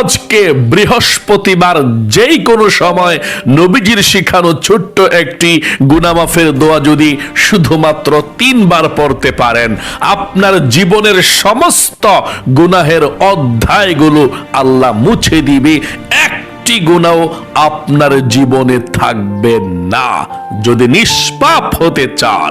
আজকে বৃহস্পতিবার যেই কোনো সময় নবীজির শিখানো ছোট্ট একটি গুনামাফের দোয়া যদি শুধুমাত্র তিনবার পড়তে পারেন, আপনার জীবনের সমস্ত গুনাহের অধ্যায়গুলো আল্লাহ মুছে দিবে। একটি গুণাও আপনার জীবনে থাকবে না। যদি নিষ্পাপ হতে চান,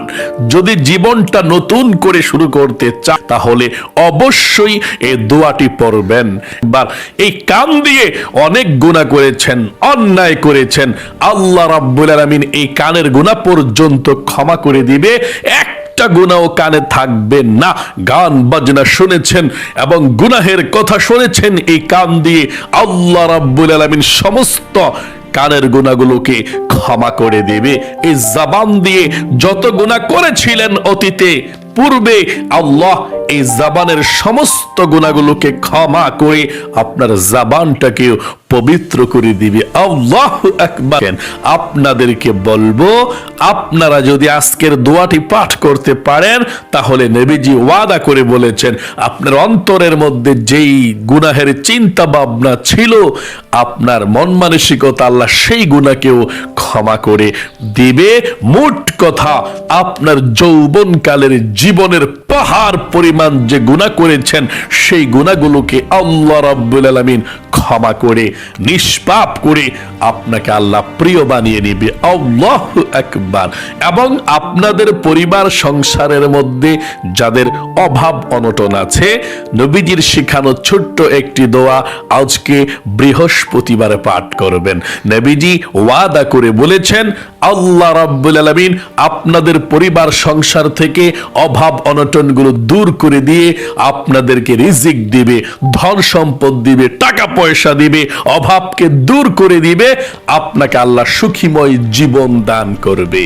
যদি জীবনটা নতুন করে শুরু করতে চান, তাহলে অবশ্যই এই দোয়াটি পড়বেন। বা এই কান দিয়ে অনেক গুণা করেছেন, অন্যায় করেছেন। আল্লাহ রাব্বুল আলামিন এই কানের গুণা পর্যন্ত ক্ষমা করে দিবে। এক একটা গুনাও কানে থাকবে না। গান, বাজনা শুনেছেন এবং গুনাহের কথা শুনেছেন, এই কান দিয়ে আল্লাহ রাব্বুল আলামিন সমস্ত কানের গুণাগুলোকে ক্ষমা করে দেবে। এই জাবান দিয়ে যত গুণা করেছিলেন অতীতে, পূর্বে, আল্লাহ এই জাবানের সমস্ত গুণাগুলোকে ক্ষমা করে আপনার জাবানটাকেও পবিত্র করে দিবে। আল্লাহ আকবার। আপনাদেরকে বলব, আপনারা যদি আজকের দোয়াটি পাঠ করতে পারেন, তাহলে নবীজি ওয়াদা করে বলেছেন, আপনার অন্তরের মধ্যে যেই গুনাহের চিন্তা ভাবনা ছিল, আপনার মন মানসিকতা আল্লাহ সেই গুণাকেও ক্ষমা করে দিবে। মোট কথা, আপনার যৌবনকালের জীবনের পাহাড় পরিমাণ যে গুণা করেছেন, সেই গুণাগুলোকে আল্লাহ রাব্বুল আলামিন ক্ষমা করে, নিষ্পাপ করে আপনাকে আল্লাহ প্রিয় বানিয়ে নিবে আল্লাহ একবার। এবং আপনাদের পরিবার সংসারের মধ্যে যাদের অভাব অনটন আছে, নবীজির শিখানো ছোট্ট একটি দোয়া আজকে বৃহস্পতিবারে পাঠ করবেন। নবীজি ওয়াদা করে বলেছেন, আল্লাহ রাব্বুল আলামিন আপনাদের পরিবার সংসার থেকে অভাব অনটনগুলো দূর করে দিয়ে আপনাদেরকে রিজিক দিবে, ধন সম্পদ দিবে, টাকা পয়সা দিবে, অভাবকে দূর করে দিবে, আপনাকে আল্লাহ সুখীময় জীবন দান করবে।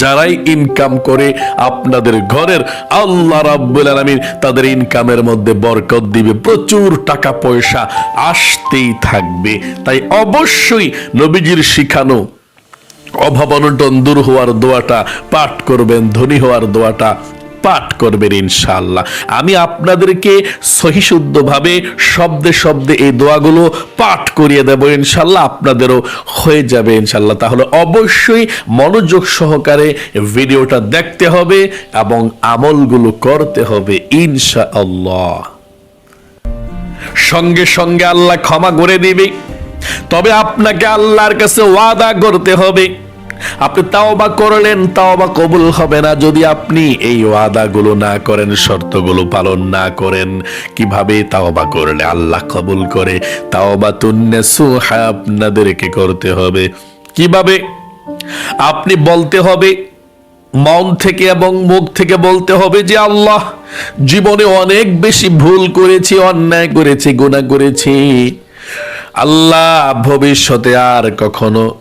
যারাই ইনকাম করে আপনাদের ঘরের, আল্লাহ রাব্বুল তাদের ইনকামের মধ্যে বরকত দিবে। প্রচুর টাকা পয়সা আসতেই থাকবে। তাই অবশ্যই নবীজির শিখানো, অভাব অনটন দূর হওয়ার দোয়াটা পাঠ করবেন, ধনী হওয়ার দোয়াটা পাঠ করবেন ইনশাল্লাহ আমি আপনাদেরকে সহিশুদ্ধভাবে শব্দে শব্দে এই দোয়াগুলো পাঠ করিয়ে দেব ইনশাল্লাহ আপনাদেরও হয়ে যাবে ইনশাল্লাহ তাহলে অবশ্যই মনোযোগ সহকারে ভিডিওটা দেখতে হবে এবং আমলগুলো করতে হবে ইনশাআল্লাহ। সঙ্গে সঙ্গে আল্লাহ ক্ষমা করে দিবে। তবে আপনাকে আল্লাহর কাছে ওয়াদা করতে হবে। আপনি তাওবা করলেন, তাওবা কবুল হবে না। যদি আপনি এই ওয়াদাগুলো না করেন, শর্তগুলো পালন না করেন, কীভাবে তাওবা করলে? আল্লাহ কবুল করে। তাওবা তুন্নে সুহা আপনাদেরকে করতে হবে। কীভাবে? আপনি বলতে হবে, মন থেকে এবং মুখ থেকে বলতে হবে যে, আল্লাহ, জীবনে অনেক বেশি ভুল করেছি, অন্যায় করেছি গুণা করেছি। আল্লাহ, ভবিষ্যতে আর কখনো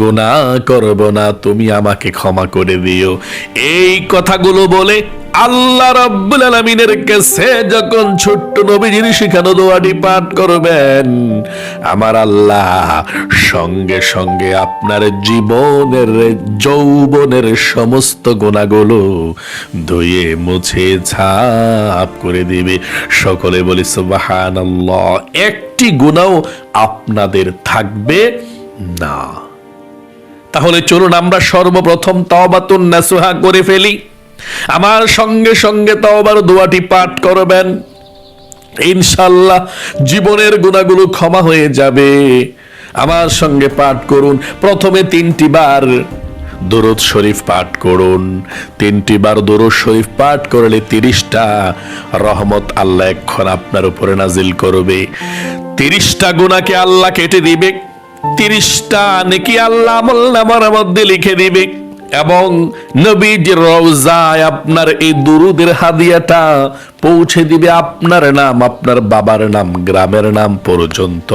গুণা করব না, তুমি আমাকে ক্ষমা করে দিও। এই কথাগুলো বলে আল্লাহ রাব্বুল আলামিনের কাছে যখন ছোট্ট নবীজির শিখানো দোয়াটি পাঠ করবেন, আমার আল্লাহ সঙ্গে সঙ্গে আপনার জীবনের যৌবনের সমস্ত গুণাগুলো ধুয়ে মুছে ছাপ করে দিবে। সকলে বলি, সুবহানাল্লাহ, একটি গুণাও আপনাদের থাকবে না। তাহলে চলুন আমরা সর্বপ্রথম তওবাতুন নাসুহা করে ফেলি। আমার সঙ্গে সঙ্গে তওবার দোয়াটি পাঠ করবেন। ইনশাল্লাহ জীবনের গুণাগুলো ক্ষমা হয়ে যাবে। আমার সঙ্গে পাঠ করুন। প্রথমে তিনটি বার দরুদ শরীফ পাঠ করুন। তিনটি বার দরুদ শরীফ পাঠ করলে তিরিশটা রহমত আল্লাহ এক্ষণ আপনার উপরে নাজিল করবে। তিরিশটা গুণাকে আল্লাহ কেটে দিবে। তিরিশটা নেকি আল্লাহ আমল মধ্যে লিখে দিবে। এবং নবীজির রওজায় আপনার এই দুরুদের হাদিয়াটা পৌঁছে দিবে আপনার নাম, আপনার বাবার নাম, গ্রামের নাম পর্যন্ত।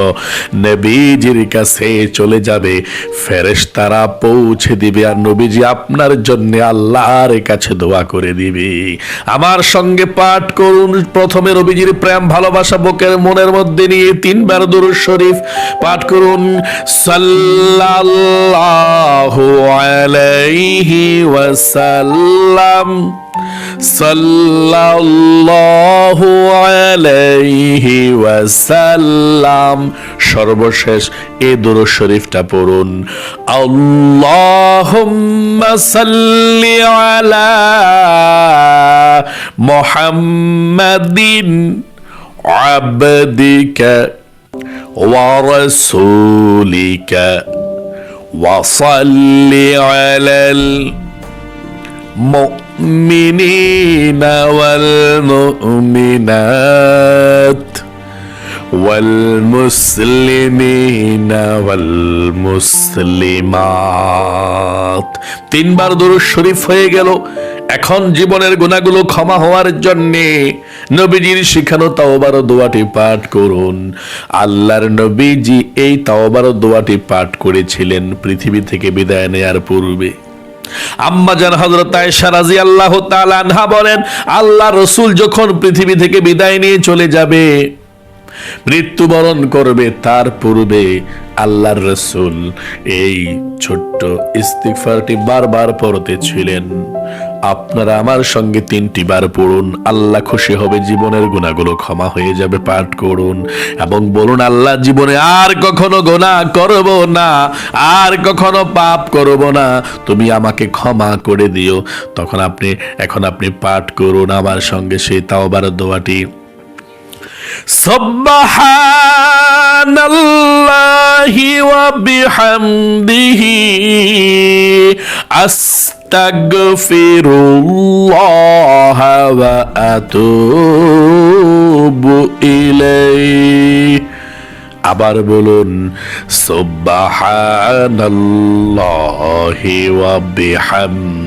নবীজির কাছে চলে যাবে, ফেরেশতারা পৌঁছে দিবে আর নবীজি আপনার জন্য আল্লাহর কাছে দোয়া করে দিবে। আমার সঙ্গে পাঠ করুন, প্রথমে নবীজির প্রেম, ভালোবাসা, বুকের, মনের মধ্যে নিয়ে তিনবার দুরুদ শরীফ পাঠ করুন। সাল্লাল্লাহু আলাইহি ওয়াসাল্লাম। সাল্লাল্লাহু আলাইহি ওয়াসাল্লাম সর্বশেষ এ দুরূদ শরীফটা পড়ুন আল্লাহুম্মা সাল্লি আলা মুহাম্মাদিন আবদিকা ورسولك وصل على المؤمنين والمؤمنات والمسلمين والمسلمات তিনবার দরুদ শরীফ হয়ে গেল এখন জীবনের গুণাগুলো ক্ষমা হওয়ার জন্যে নবীজির শিখানো তাওবার দোয়াটি পাঠ করুন আল্লাহর নবীজি এই তাওবার দোয়াটি পাঠ করেছিলেন পৃথিবী থেকে বিদায় নেয়ার পূর্বে হযরত আয়েশা রাজি আল্লাহ আনহা বলেন, আল্লাহ রসুল যখন পৃথিবী থেকে বিদায় নিয়ে চলে যাবে, মৃত্যুবরণ করবে, তার পূর্বে আল্লাহর রসুল এই ছোট্ট ইস্তিফারটি বারবার পড়তে ছিলেন। আপনারা আমার সঙ্গে তিনটি বার পড়ুন আল্লাহ খুশি হবে জীবনের গুণাগুলো ক্ষমা হয়ে যাবে পাঠ করুন এবং বলুন আল্লাহ জীবনে আর কখনো গোনা করব না আর কখনো পাপ করব না তুমি আমাকে ক্ষমা করে দিও তখন আপনি এখন আপনি পাঠ করুন আমার সঙ্গে সেই তাওবার দোয়াটি سبحان الله وبحمده أستغفر الله وأتوب إليه আবার বলুন সুবহানাল্লাহি ওয়া বিহামদিহি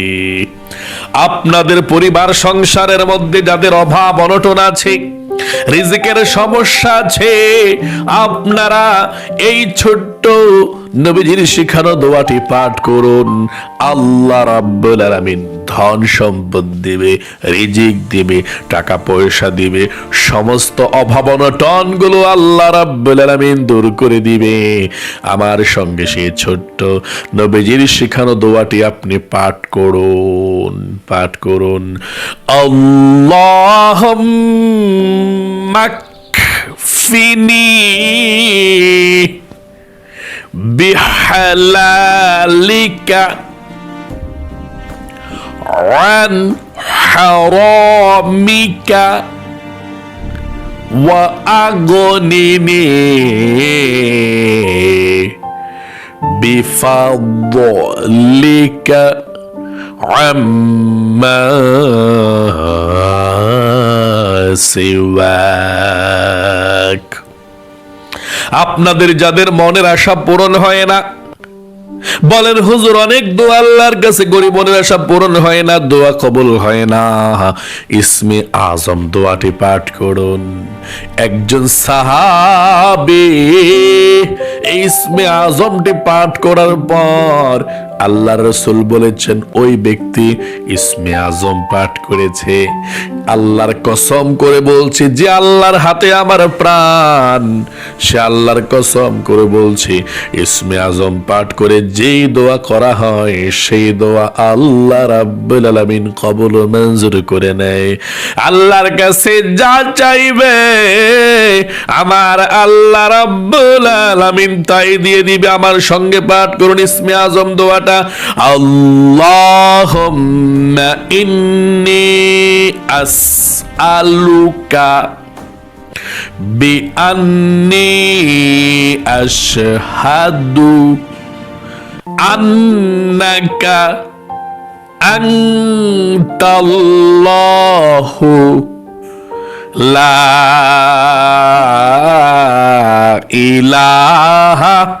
আপনাদের পরিবার সংসারের মধ্যে যাদের অভাব, অনটন আছে, রিজিকের সমস্যা আছে, আপনারা এই ছোট্ট নবীজির শিখানো দোয়াটি পাঠ করুন। আল্লাহ রাব্বুল আলামিন। ধন সম্পদ দিবে রিজিক দিবে টাকা পয়সা দিবে সমস্ত অভাব অনটন গুলো আল্লাহ রাব্বুল আলামিন দূর করে দিবে আমার সঙ্গে সেই ছোট্ট নবীজির শিখানো দোয়াটি আপনি পাঠ করুন পাঠ করুন আল্লাহ মাকফিনি بحلالك عن حرامك وأغنني بفضلك عما سواك আপনাদের যাদের মনের আশা পূরণ হয় না বলেন, হুজুর, অনেক দোয়া আল্লাহর কাছে গরিব আশা পূরণ হয় না, দোয়া কবুল হয় না। ইসমে আজম দোয়াটি পাঠ করুন। একজন সাহাবি ইসমে আজমটি পাঠ করার পর আল্লাহ রসুল বলেছেন, ওই ব্যক্তি ইসমে আজম পাঠ করেছে। আল্লাহর কসম করে বলছি, যে আল্লাহর হাতে আমার প্রাণ, সে আল্লাহর কসম করে বলছি, ইসমে আজম পাঠ করে যেই দোয়া করা হয়, সেই দোয়া আল্লাহ রাব্বুল আলামিন কবুল মঞ্জুর করে নেয়। আল্লাহর কাছে যা চাইবে, আমার আল্লাহ রাব্বুল আলামিন তাই দিয়ে দিবে। আমার সঙ্গে পাঠ করুন, ইসমে আজম দোয়াটা kata Allahumma inni as'aluka bi anni ashhadu annaka antallahu la ilaha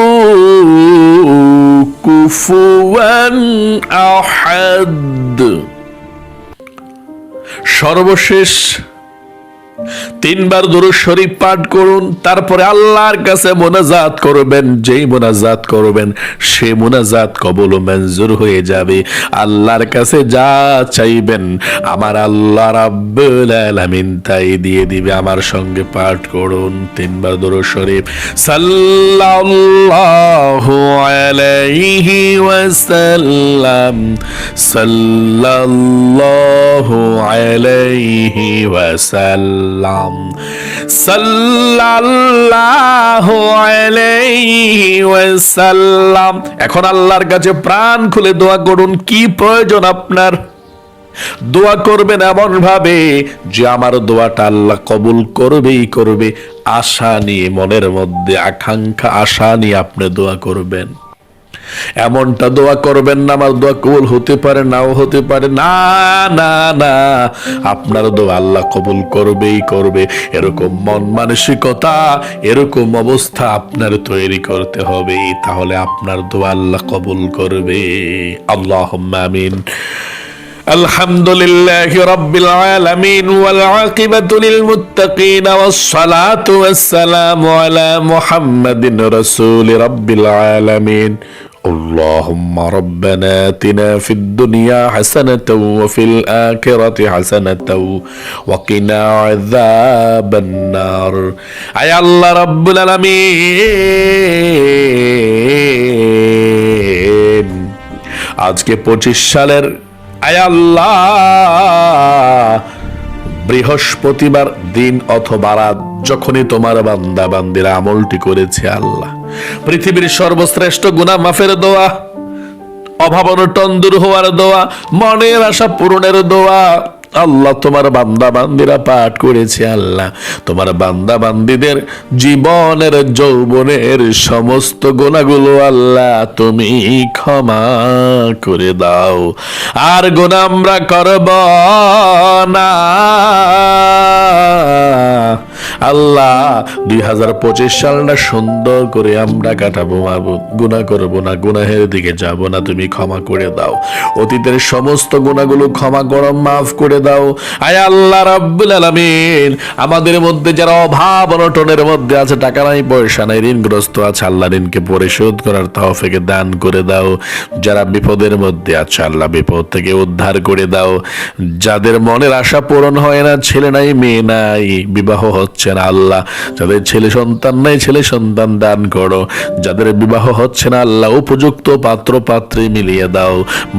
কুফুয়ান আহাদ। সর্বশেষ তিনবার দুরুদ শরীফ পাঠ করুন, তারপরে আল্লাহর কাছে মোনাজাত করবেন, যেই মোনাজাত করবেন, সে মোনাজাত কবল মঞ্জুর হয়ে যাবে। আল্লাহর কাছে যা চাইবেন, আমার আল্লাহ রাব্বুল আলামিন তাই দিয়ে দিবে। আমার সঙ্গে পাঠ করুন তিনবার দুরুদ শরীফ। সাল্লাল্লাহু আলাইহি ওয়াসাল্লাম, সাল্লাল্লাহু আলাইহি ওয়াসাল্লাম। সাল্লাল্লাহু আলাইহি ওয়াসাল্লাম। এখন আল্লাহর কাছে প্রাণ খুলে দোয়া করুন, কি প্রয়োজন আপনার? দোয়া করবেন এমন ভাবে যে আমার দোয়াটা আল্লাহ কবুল করবেই করবে। আশা নিয়ে, মনের মধ্যে আকাঙ্ক্ষা, আশা নিয়ে আপনি দোয়া করবেন। এমনটা দোয়া করবেন না আমার দোয়া কবুল হতে পারে নাও হতে পারে না না না আপনার দোয়া আল্লাহ কবুল করবেই করবে এরকম মন মানসিকতা এরকম অবস্থা আপনার তৈরি করতে হবে তাহলে আপনার দোয়া আল্লাহ কবুল করবে আল্লাহ আমিন الحمد لله رب العالمين والعاقبة للمتقين والصلاة والسلام على محمد رسول رب العالمين اللهم ربنا اتنا في الدنيا حسنة وفي الآخرة حسنة وقنا عذاب النار أي الله رب العالمين আজকে পঁচিশ সালের আয় আল্লাহ বৃহস্পতিবার দিন অথবা রাত, যখনই তোমার বান্দা বান্দির আমলটি করেছে আল্লাহ। পৃথিবীর সর্বশ্রেষ্ঠ গুণা মাফের দোয়া অভাব অনটন দূর হওয়ার দোয়া, মনের আশা পূরণের দোয়া আল্লাহ, তোমার বান্দা বান্দিরা পাঠ করেছে আল্লাহ। তোমার বান্দা বান্দিদের জীবনের, যৌবনের সমস্ত গোনাগুলো আল্লাহ তুমি ক্ষমা করে দাও। আর গোনা আমরা করব না। আল্লাহ, দুই হাজার পঁচিশ সালটা সুন্দর করে আমরা কাটাবো গুণা করব না, গুনাহের দিকে যাব না, তুমি ক্ষমা করে দাও। অতীতের সমস্ত গুণাগুলো ক্ষমা করো মাফ করে দাও। আয় আল্লাহ রাব্বুল আলামিন, আমাদের মধ্যে যারা অভাব অনটনের মধ্যে আছে, টাকা নাই, পয়সা নাই, ঋণগ্রস্ত আছে, আল্লাহ ঋণকে পরিশোধ করার তহফেকে দান করে দাও। যারা বিপদের মধ্যে আছে, আল্লাহ বিপদ থেকে উদ্ধার করে দাও। যাদের মনের আশা পূরণ হয় না, ছেলে নাই, মেয়ে নাই, বিবাহ হচ্ছে না আল্লাহ, যাদের ছেলে সন্তান নাই, ছেলে সন্তান দান করো। যাদের বিবাহ হচ্ছে না, আল্লাহ উপযুক্ত পাত্র পাত্রী মিলিয়ে দাও,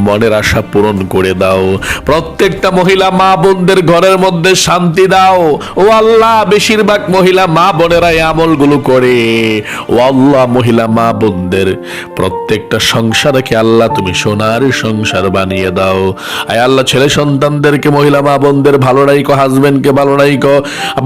মনের আশা পূরণ করে দাও। প্রত্যেকটা মহিলা মা বোনদের ঘরের মধ্যে শান্তি দাও। ও আল্লাহ, বেশিরভাগ মহিলা মা বোনেরা এই আমলগুলো করে। ও আল্লাহ, মহিলা মা বোনদের প্রত্যেকটা সংসারকে আল্লাহ তুমি সোনার সংসার বানিয়ে দাও। আয় আল্লাহ, ছেলে সন্তানদেরকে মহিলা মা বোনদের ভালো রাইকো হাজবেন্ডকে ভালো রাইকো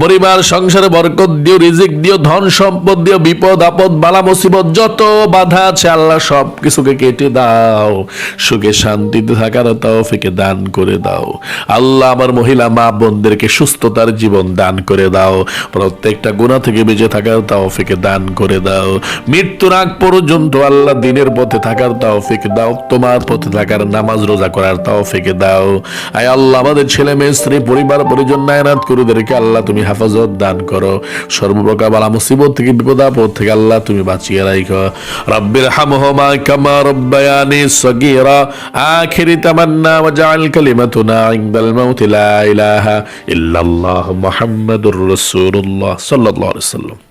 পরিবার, সংসারে বরকত দিও, রিজিক দিও, ধন সম্পদ দিও, বিপদ, আপদ, বালা, মুসিবত, যত বাধা আছে আল্লাহ সব কিছুকে কেটে দাও। সুখে শান্তিতে থাকার তৌফিকে দান করে দাও। আল্লাহ আমার মহিলা, মা বোনদেরকে সুস্থতার জীবন দান করে দাও। প্রত্যেকটা গুণা থেকে বেঁচে থাকার তৌফিকে দান করে দাও। মৃত্যুর আগ পর্যন্ত আল্লাহ দিনের পথে থাকার তৌফিক দাও। তোমার পথে থাকার নামাজ রোজা করার তৌফিকে দাও। আয় আল্লাহ, আমাদের ছেলে মেয়ে, স্ত্রী, পরিবার, পরিজন, নায়নাত, করুদেরকে আল্লাহ তুমি হেফাজত দান করো। সর্বপ্রকার বালা মুসিবত থেকে, বিপদ আপদ থেকে আল্লাহ তুমি বাঁচিয়ে রাখো রব্বির হামহমা কামা রব্বায়ানি সগীরা। আখিরি তামান্না ওয়াজআল কালিমাতুনা ইনদাল মাউতি লা ইলাহা ইল্লাল্লাহ মুহাম্মাদুর রাসূলুল্লাহ সাল্লাল্লাহু আলাইহি ওয়াসাল্লাম।